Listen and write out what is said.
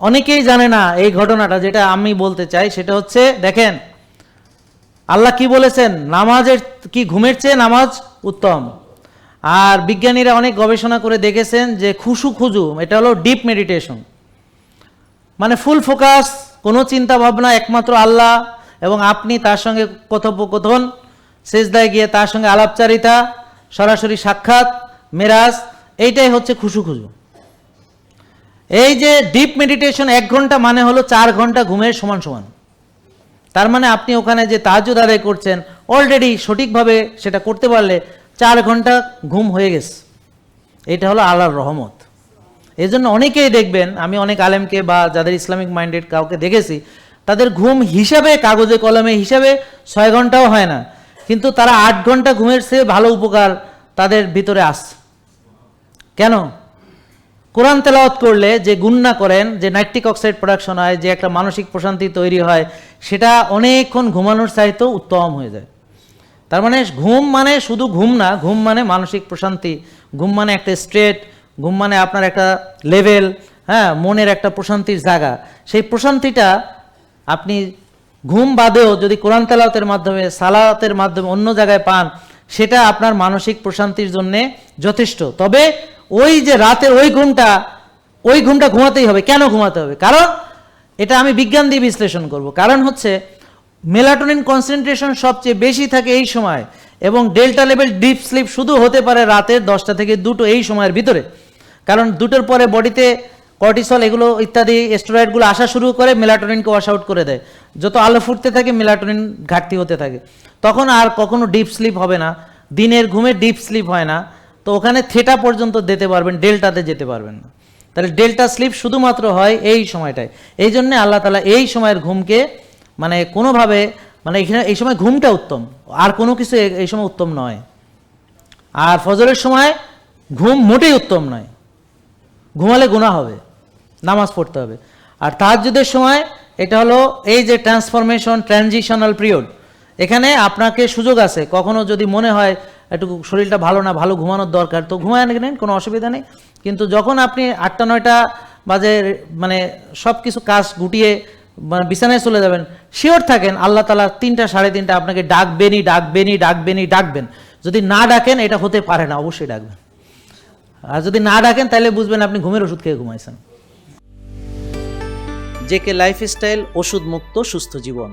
অনেকেই জানে না এই ঘটনাটা, যেটা আমি বলতে চাই, সেটা হচ্ছে, দেখেন, আল্লাহ কি বলেছেন? নামাজের, কি ঘুমের চেয়ে নামাজ উত্তম। আর বিজ্ঞানীরা অনেক গবেষণা করে দেখেছেন যে খুশু খুজু, এটা হলো ডিপ মেডিটেশন মানে ফুল ফোকাস কোনো চিন্তা ভাবনা, একমাত্র আল্লাহ এবং আপনি তার সঙ্গে কথোপকথন শেষদায় গিয়ে তার সঙ্গে আলাপচারিতা, সরাসরি সাক্ষাৎ, মেরাজ, এইটাই হচ্ছে খুশু খুজু। এই যে ডিপ মেডিটেশন এক ঘণ্টা মানে হলো চার ঘণ্টা ঘুমের সমান সমান। তার মানে আপনি ওখানে যে তাহাজুদ আদায় করছেন অলরেডি সঠিকভাবে সেটা করতে পারলে চার ঘণ্টা ঘুম হয়ে গেছে। এটা হলো আল্লাহর রহমত। এই জন্য অনেকেই দেখবেন, আমি অনেক আলেমকে বা যাদের ইসলামিক মাইন্ডেড কাউকে দেখেছি, তাদের ঘুম হিসাবে, কাগজে, কলমে হিসাবে ছয় ঘন্টাও হয় না। কিন্তু তারা আট ঘণ্টা ঘুমের চেয়ে ভালো উপকার তাদের ভিতরে আসছে। কেন? কোরআন তেলাওয়াত করলে যে গুন্না করেন, যে নাইট্রিক অক্সাইড প্রোডাকশন হয়, যে একটা মানসিক প্রশান্তি তৈরি হয়, সেটা অনেকক্ষণ ঘুমানোর চাইতেও উত্তম হয়ে যায়। তার মানে ঘুম মানে শুধু ঘুম না, ঘুম মানে মানসিক প্রশান্তি, ঘুম মানে একটা স্ট্রেট ঘুম মানে আপনার একটা লেভেল হ্যাঁ মনের একটা প্রশান্তির জায়গা। সেই প্রশান্তিটা আপনি ঘুম বাদেও যদি কোরআন তেলাওয়াতের মাধ্যমে, সালাতের মাধ্যমে অন্য জায়গায় পান, সেটা আপনার মানসিক প্রশান্তির জন্যে যথেষ্ট। তবে ওই যে রাতের ওই ঘুমটা ওই ঘুমটা ঘুমাতেই হবে। কেন ঘুমাতে হবে? কারণ এটা আমি বিজ্ঞান দিয়ে বিশ্লেষণ করব। কারণ হচ্ছে, মেলাটোনিন কনসেন্ট্রেশন সবচেয়ে বেশি থাকে এই সময় এবং ডেল্টা লেভেল ডিপ স্লিপ শুধু হতে পারে রাতের দশটা থেকে দুটো এই সময়ের ভিতরে। কারণ দুটোর পরে বডিতে কর্টিসল এগুলো ইত্যাদি স্টেরয়েডগুলো আসা শুরু করে, মেলাটোনিনকে ওয়াশ আউট করে দেয়। যত আলো ফুটতে থাকে, মেলাটোনিন ঘাটতি হতে থাকে। তখন আর কখনো ডিপ স্লিপ হবে না। দিনের ঘুমে ডিপ স্লিপ হয় না। তো ওখানে থেটা পর্যন্ত যেতে পারবেন ডেল্টাতে যেতে পারবেন না। তাহলে ডেল্টা স্লিপ শুধুমাত্র হয় এই সময়টায়। এই জন্যে আল্লাহ তালা এই সময়ের ঘুমকে মানে কোনোভাবে মানে এখানে এই সময় ঘুমটা উত্তম। আর কোনো কিছু এই সময় উত্তম নয়। আর ফজরের সময় ঘুম মোটেই উত্তম নয়। ঘুমালে গুণা হবে, নামাজ পড়তে হবে। আর তাহাজ্জুদের সময় এটা হলো এই যে ট্রান্সফরমেশন ট্রানজিশনাল পিরিয়ড এখানে আপনাকে সুযোগ আছে। কখনো যদি মনে হয় একটু শরীরটা ভালো না, ভালো ঘুমানোর দরকার, তো ঘুমায় নেন? কোনো অসুবিধা নেই। কিন্তু যখন আপনি আটটা, নয়টা বাজে মানে সব কিছু কাজ গুটিয়ে মানে বিছানায় চলে যাবেন, শিওর থাকেন আল্লাহ তালা তিনটা, সাড়ে তিনটা আপনাকে ডাকবেনই ডাকবেনই ডাকবেনই, ডাকবেন। যদি না ডাকেন, এটা হতে পারে না, অবশ্যই ডাকবেন। আর যদি না ডাকেন, তাহলে বুঝবেন আপনি ঘুমের ওষুধ খেয়ে ঘুমাইছেন। জেকে লাইফস্টাইল ওষুধ মুক্ত সুস্থ জীবন।